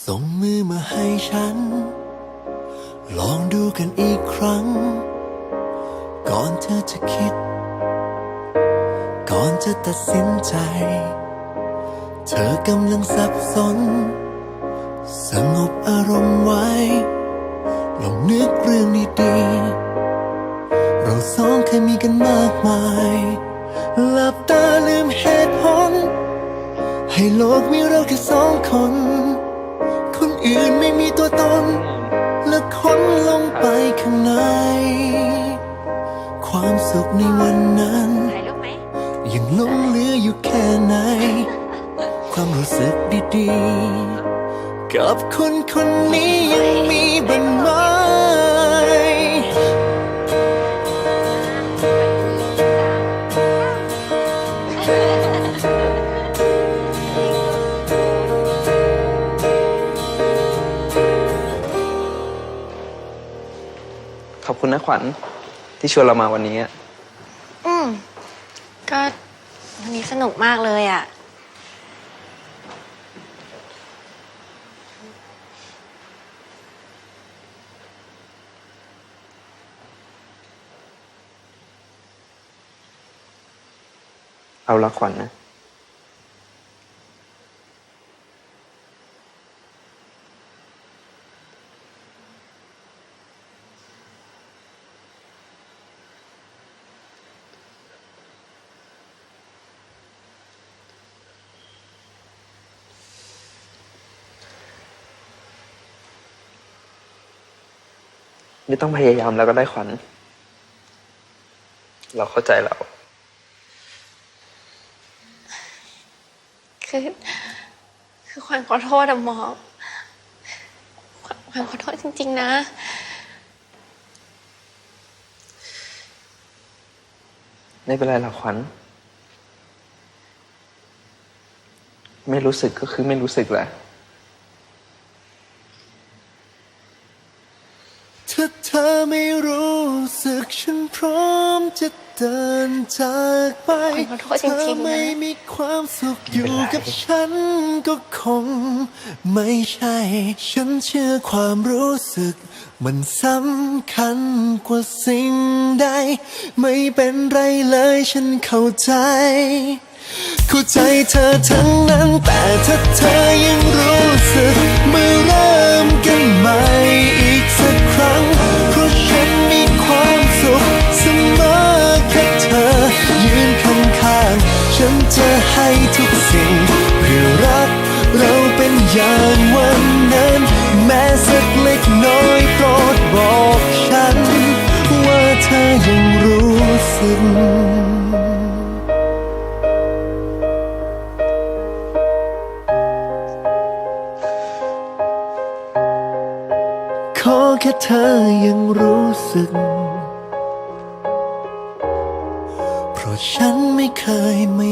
ส่งมือมาให้ฉัน ลองดูกันอีกครั้ง ก่อนเธอจะคิด ก่อนจะตัดสินใจ เธอกำลังสับสน สงบอารมณ์ไว้ ลองนึกเรื่องดีๆเราสองเคยมีกันมากมายหลับตาลืมเหตุผล ให้โลกมีเราแค่สองคนคน อื่นไม่มีตัวตน และคนลงไปข้างใน ความสุขในวันนั้น ยังหลงเหลืออยู่แค่ไหน ความรู้สึกดีๆ กับคนคนนี้ยังมีบ้างไหม ขอบคุณนะขวัญที่ชวนเรามาวันนี้อะอืม ก็วันนี้สนุกมากเลยอะเรารักขวัญนะ ไม่ต้องพยายามแล้วก็ได้ขวัญ เราเข้าใจเราคือคือขวัญขอโทษอะหมอขวัญขวัญขอโทษจริง ๆ นะ ไม่เป็นไรหรอกขวัญ ไม่รู้สึกก็คือไม่รู้สึกแหละ ถ้าเธอไม่รู้สึกฉันพร้อมจะเดินจากไปขอโทษจริงๆนะ เธอไม่มีความสุขอยู่กับฉันก็คง ไม่ใช่ ฉันเชื่อความรู้สึก มันสำคัญกว่าสิ่งใด ไม่เป็นไรเลยฉันเข้าใจ เข้าใจเธอทั้งนั้นแต่ อย่างวันนั้น แม้สักเล็กน้อยโปรดบอกฉัน ว่าเธอยังรู้สึกขอแค่เธอยังรู้สึก เพราะฉันไม่เคยไม่